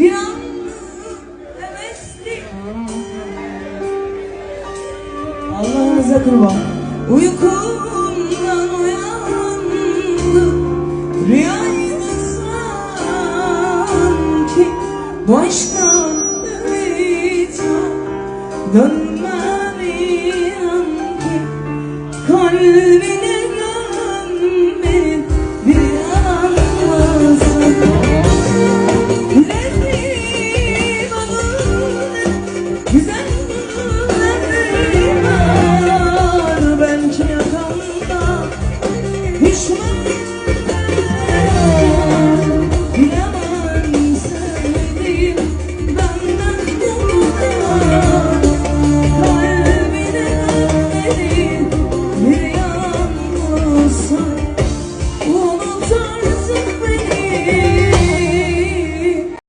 Bir Allah'ınıza kurban. Uykumdan uyandım. Rüyaydı sanki ümit var Dönmem inan ki Kalbini Hiç mi